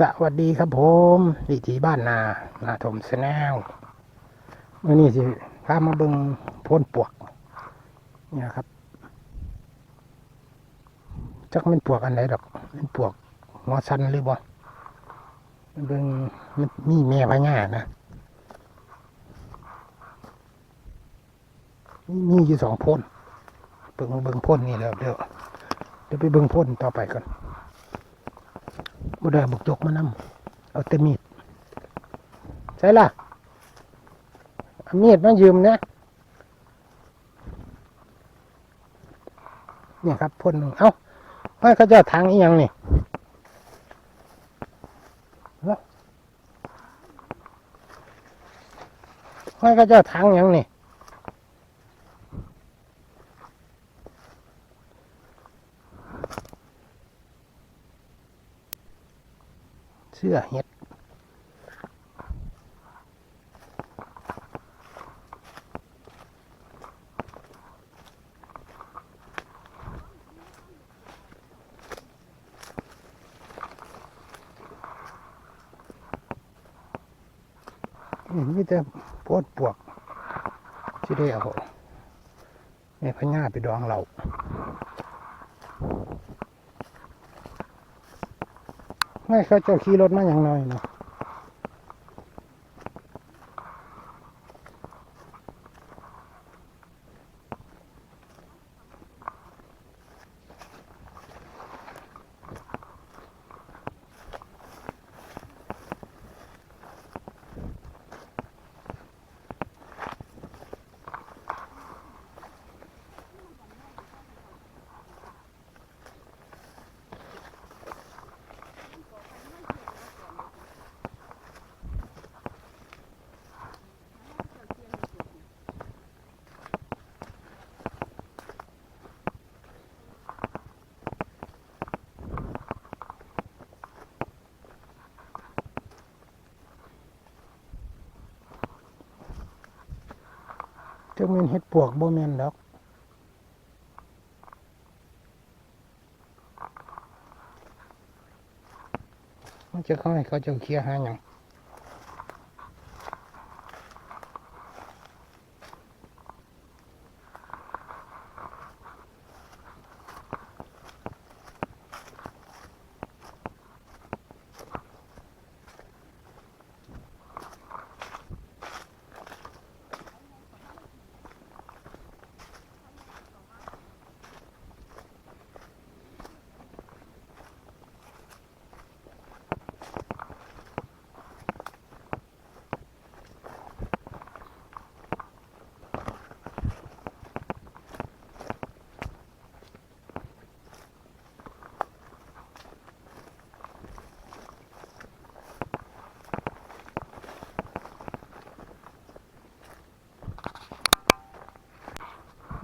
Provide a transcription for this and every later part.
สวัสดีครับผมวิถีบ้านนานาถมสแนลมื่อนี้สิพามาเบิงพ้นปวกเนี่ยครับ จักมันปวกอันไหนดอก มันปวกหัวสันหรือบ่มันเบิงมันมีแม่พญานะมีมีอยู่สองพ้นเบิ่งเบิ่งพ้นนี่แล้วเดี๋ยวเดี๋ยวไปเบิ่งพ้นต่อไปก่อน บ่ได้บุกจกมานำเอาแต่มีดใช่ล่ะเอามีดมายืมนะเนี่ยครับพ่นเอ้าห้อยเขาจ้าทางอีหยังนี่เอ้าห้อยเขาจ้าทางอีหยังนี่ เสื้อเห็ดมีแต่โพดปวกที่ได้เอาแม่พญาไปดองเรา ไม่เขาจะขี่รถมาอย่างน้อยเนาะ จะเป็นเห็ดปวกบ่แม่นดอกมันจะเข้าให้เขาเจ้าเคลียร์หาอยัง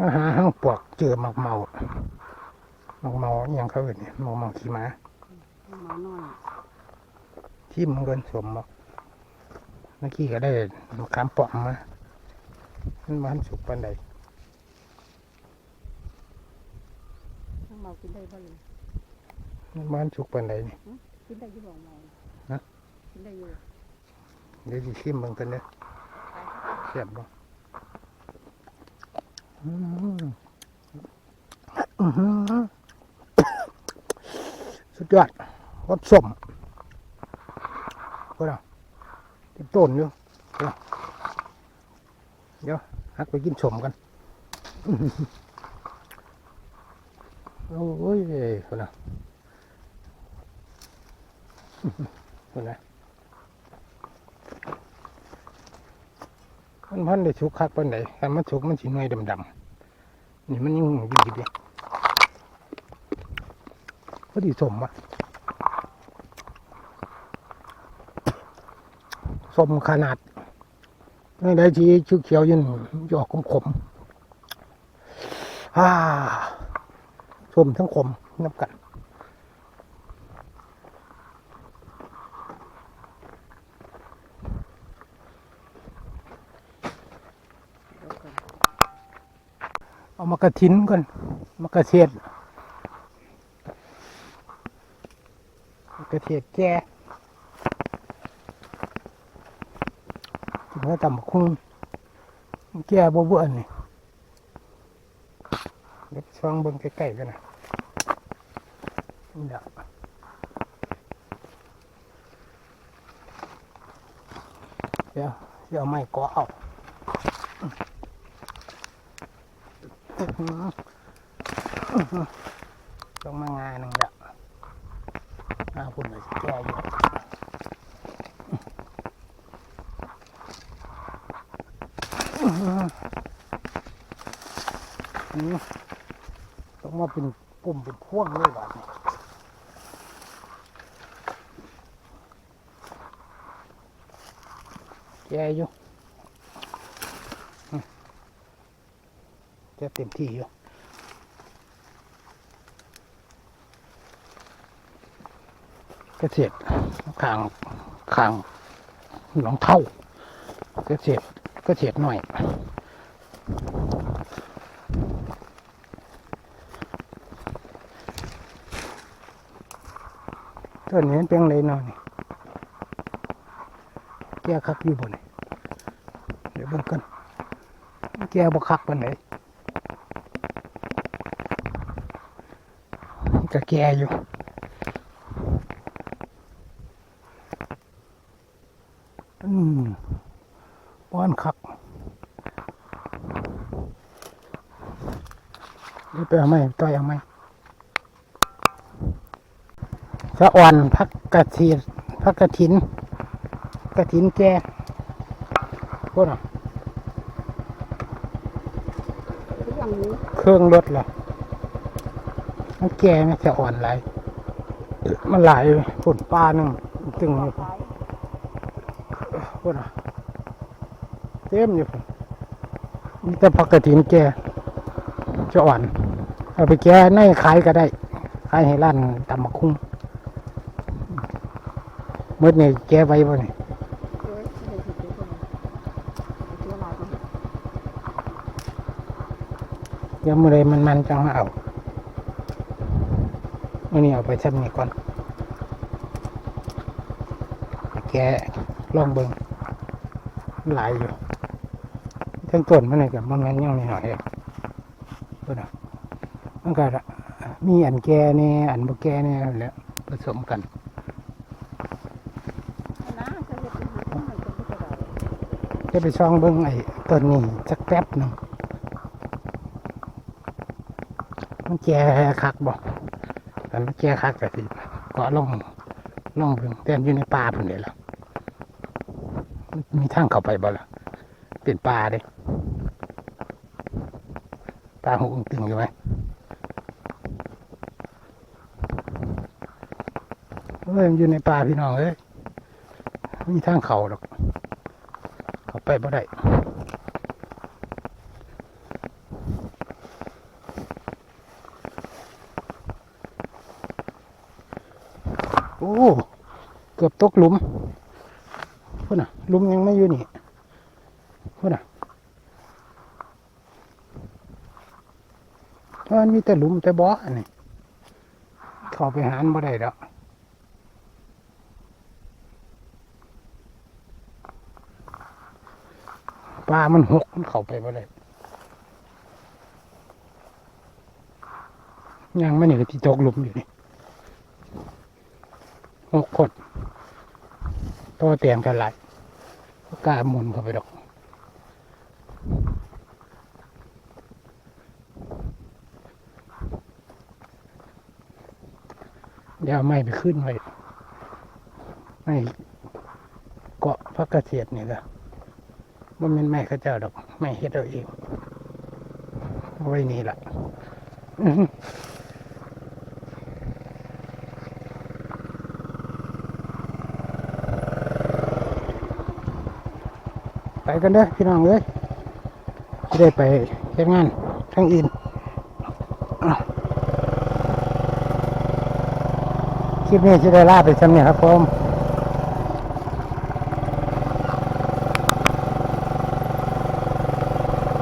อาหาห้างปวกเจอหมักเมาหมักเมาอหยังเขาเอ่ยนี่หมักเมาขี่ม้าหมาน้อยที่มันเกินสวมบอกเมื่อกี้ก็ได้มะขามป้อมมามันมันสุกปันใดทั้งเมากินได้บ่เลยมันมันสุกปันใดนี่กินได้อยี่บ่เมาฮะกินได้อยู่เดี๋ยวสิชิมเบิ่งกันเด้อเสียบบ่อืมอื้อหือ สุดยอดรสส้มก็ได้ต็มต้นอยู่เดี๋ยวหักไปกินสมกันโอ้ยคนน่ะคนน่ะ มันพันได้สุกคักปานใดแต่มันสุกมันสีหน่วยดำๆนี่มันยังยิบยิบอยู่พอดีสมอะสมขนาดไม่ได้ที่ชุเขียวยืนหยออกขมๆอ่าสมทั้งขมนับกัน มากระถินก่อนมากระเทียดกระเทีดแก่กินแล้วต่ำคุ้งแก่บ่เบื่อนี่เล็บช่องเบิ้งใกล้ๆกันนะนี่แเดี๋ยวเดี๋ยวไม่ก่อเอา ต้องมางานหนึ่งแล้วอาคุณเลยแก่อยู่อืมต้องมาเป็นปุ่มเป็นพ่วงเลยแบบนี้แกอยู่อืม แกเต็มที่อยู่เกษตรขางขางหนองเท่าเกษตรเกษตรหน่อยต้นนี้เป็นไรเนาะนี่แกคักอยู่บนนี่เดี๋ยวเบิ่งกันแกบ่คักปานไหน ก็แก่อยู่อืมป้อนคักเดี๋ยวไปเอาไหมต่อยเอาไหมสะอ่อนพักกระถินพักกระถินกระถินแก่พวกน่ะทุกอย่างนี้เครื่องรถล่ะ มันแก่ไหมสะอ่อนไหลมันไหลฝนปลานึงตึงอยู่ซ้ายพวกน่ะเต็มอยู่พุ่นมีแต่พักกระถินแก่สะอ่อนเอาไปแก่ในขายก็ได้ขายให้ร้านตำบักคุ้งเมื่อนี่แก่ไว้บ่นี่เอ้ยไม่ได้ผิดเลยคนนี้ตัวลายไปเห็นเดี๋ยวมื่อไรมันมันจังเอา อนี้เอาไปชั้นนี้ก่อนแกลองเบิงหลายอยู่ทั้งต้นมันเลยกับมันงั้นยังนิดหน่อยเองเพื่อนะมันก็มีอันแกเนี่ยอันบ่แกเนี่ยแหล้วผสมกันจะไหนจะไม่กระดาษจะไปช่องเบิ้งไอ้ต้นนี้สักแป๊บหนึ่งมันแก่คักบอก แต่มันแก่คักกะสิก็ล่องล่องเบิ่งแต่อยู่ในป่าพุ่นเดียวละมีทางเข้าไปบ่ล่ะเป็นป่าเด้ป่าหูตึงอยู่ไหมเอ้ยมันอยู่ในป่าพี่น้องเอ้ยมีทางเขาหรอก เขาไปบ่ได้ เกือบตกหลุมพุ่นน่ะหลุมยังไม่อยู่นี่พุ่นน่ะเพราะมันมีแต่หลุมแต่บ่อนนี้เข้าไปหานบ่ได้ดอกปลามันหกมันเข้าไปบ่ได้ยังไม่นี่ก็ที่ตกหลุมอยู่นี่ หกคนตัวเตียงกันหลายบ่กล้าหมุนเข้าไปดอกเดี๋ยวไม้ไปขึ้นไว้ไม่เกาะพระเกษตรนี่ละว่ามันไม้เข้าเจ้าดอก ไม่เฮ็ดเอาเองไว้นี่แหละอื้อหือ ไปกันเด้อพี่น้องเอ้ยจะได้ไปเฮ็ดงานทั้งอื่นคลิปนี้จะได้ลาไปซ้ำเนี่ยครับผม